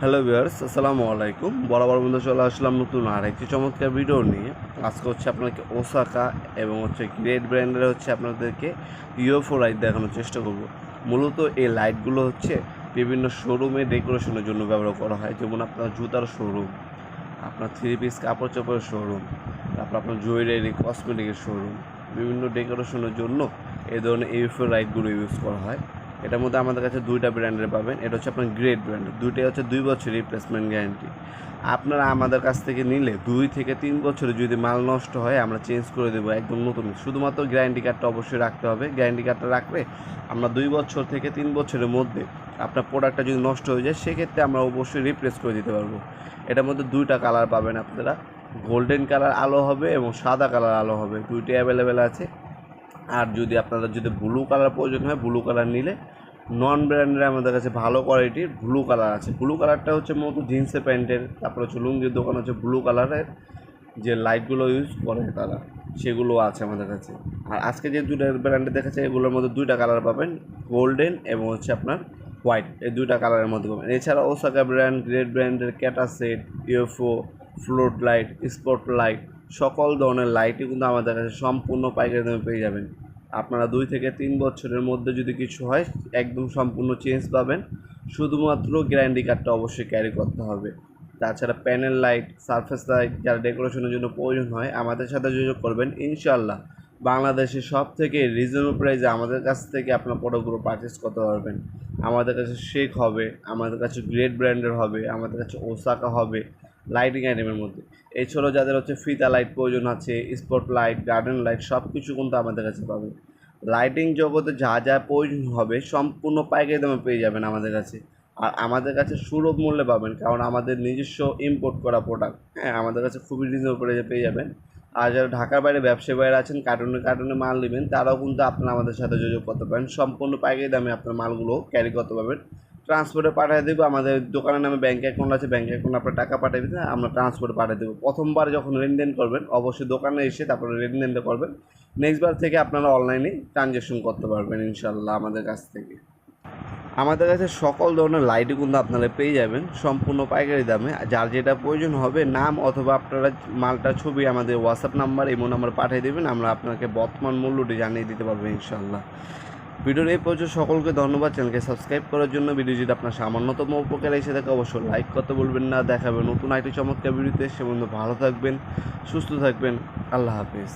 Hello viewers আসসালামু আলাইকুম। বরাবর বন্ধু চলে আসলাম নতুন আর একটি চমৎকার ভিডিও নিয়ে। আজকে হচ্ছে আপনাকে ওসাকা এবং হচ্ছে গ্রেট ব্র্যান্ডের হচ্ছে আপনাদেরকে ইউএফও লাইট দেখানোর চেষ্টা করব। মূলত এই লাইটগুলো হচ্ছে বিভিন্ন শোরুমে ডেকোরেশনের জন্য ব্যবহার করা হয়। যেমন আপনার জুতার শোরুম আপনার থ্রি পিস কাপড় চোপড়ের শোরুম তারপর আপনার জুয়েলারি কসমেটিকের শোরুম বিভিন্ন ডেকোরেশনের জন্য এই ধরনের ইউএফও লাইটগুলো ইউজ করা হয়। এটার মধ্যে আমাদের কাছে দুইটা ব্র্যান্ডের পাবেন। এটা হচ্ছে আপনার গ্রেট ব্র্যান্ড দুইটাই হচ্ছে দুই বছর রিপ্লেসমেন্ট গ্যারান্টি আপনারা আমাদের কাছ থেকে নিলে দুই থেকে তিন বছরে যদি মাল নষ্ট হয়, আমরা চেঞ্জ করে দেবো একদম নতুন। শুধুমাত্র গ্যারান্টি কার্ডটা অবশ্যই রাখতে হবে। গ্যারান্টি কার্ডটা রাখলে আমরা দুই বছর থেকে তিন বছরের মধ্যে আপনার প্রোডাক্টটা যদি নষ্ট হয়ে যায়, সেক্ষেত্রে আমরা অবশ্যই রিপ্লেস করে দিতে পারব। এটার মধ্যে দুইটা কালার পাবেন আপনারা। গোল্ডেন কালার আলো হবে এবং সাদা কালার আলো হবে। দুইটি অ্যাভেলেবেল আছে। আর যদি আপনাদের যদি ব্লু কালার প্রয়োজন হয় ব্লু কালার নিলে নন ব্র্যান্ডের আমাদের কাছে ভালো কোয়ালিটির ব্লু কালার আছে। ব্লু কালারটা হচ্ছে মূলত জিন্সের প্যান্টের তারপর হচ্ছে লুঙ্গির দোকান হচ্ছে ব্লু কালারের যে লাইটগুলো ইউজ করে তারা। সেগুলো আছে আমাদের কাছে। আর আজকে যে দুটো ব্র্যান্ডে দেখাচ্ছে এগুলোর মধ্যে দুইটা কালার পাবেন গোল্ডেন এবং হচ্ছে আপনার হোয়াইট এই দুইটা কালারের মধ্যে পাবেন। এছাড়া ওসাকা ব্র্যান্ড গ্রেট ব্র্যান্ডের ক্যাটা set UFO float light spot light সকল ধরনের লাইটই কিন্তু আমাদের কাছে সম্পূর্ণ পাইকারি দামে পেয়ে যাবেন। আপনারা দুই থেকে তিন বছরের মধ্যে যদি কিছু হয়, একদম সম্পূর্ণ চেঞ্জ পাবেন। শুধুমাত্র গ্যারান্টি কার্ডটা অবশ্যই ক্যারি করতে হবে। তাছাড়া প্যানেল লাইট সারফেস লাইট যারা ডেকোরেশনের জন্য প্রয়োজন হয়, আমাদের সাথে যোগাযোগ করবেন। ইনশাল্লাহ বাংলাদেশের সব থেকে রিজনেবল প্রাইসে আমাদের কাছ থেকে আপনার প্রোডাক্টগুলো পারচেস করতে পারবেন। আমাদের কাছে শেক হবে, আমাদের কাছে গ্রেট ব্র্যান্ডের হবে, আমাদের কাছে ওসাকা হবে লাইটিং আইটেমের মধ্যে। এছাড়াও যাদের হচ্ছে ফিতা লাইট প্রয়োজন আছে স্পট লাইট গার্ডেন লাইট সব কিছু কিন্তু আমাদের কাছে পাবেন। লাইটিং জগতে যা যা প্রয়োজন হবে, সম্পূর্ণ পাইকারি দামে পেয়ে যাবেন আমাদের কাছে। আর আমাদের কাছে সুলভ মূল্যে পাবেন, কারণ আমাদের নিজস্ব ইম্পোর্ট করা প্রোডাক্ট হ্যাঁ আমাদের কাছে খুবই রিজনেবল পেয়ে যাবেন। আর যারা ঢাকার বাইরে ব্যবসায়ী বাইরে আছেন কার্টুনে কার্টুনে মাল নেবেন, তারাও কিন্তু আপনারা আমাদের সাথে যোগাযোগ করতে পারেন। সম্পূর্ণ পাইকারি দামে আপনার মালগুলো ক্যারি করতে পারবেন। ট্রান্সপোর্টে পাঠিয়ে দেবো, আমাদের দোকানের নামে ব্যাঙ্ক অ্যাকাউন্ট আছে ব্যাঙ্ক অ্যাকাউন্ট আপনার টাকা পাঠিয়ে দিতে, আমরা ট্রান্সপোর্টে পাঠিয়ে দেবো। প্রথমবার যখন লেনদেন করবেন, অবশ্যই দোকানে এসে তারপরে লেনদেনটা করবেন। নেক্সট বার থেকে আপনারা অনলাইনে ট্রানজ্যাকশন করতে পারবেন ইনশাল্লাহ আমাদের কাছ থেকে। আমাদের কাছে সকল ধরনের লাইটই কিন্তু আপনারা পেয়ে যাবেন, সম্পূর্ণ পাইকারি দামে। যার যেটা প্রয়োজন হবে, নাম অথবা আপনারা মালটা ছবি, আমাদের হোয়াটসঅ্যাপ নাম্বার এমন নাম্বার পাঠিয়ে দেবেন, আমরা আপনাকে বর্তমান মূল্যটি জানিয়ে দিতে পারব ইনশাল্লাহ ভিডিওর এই পর্যন্ত সকলকে ধন্যবাদ। চ্যানেলকে সাবস্ক্রাইব করার জন্য ভিডিও যদি আপনার সামান্যতম উপকার এসে থাকে, অবশ্যই লাইক করতে বলবেন না। দেখাবেন নতুন আইটি চমৎকার ভিডিওতে। সে বন্ধু ভালো থাকবেন, সুস্থ থাকবেন। আল্লাহ হাফিজ।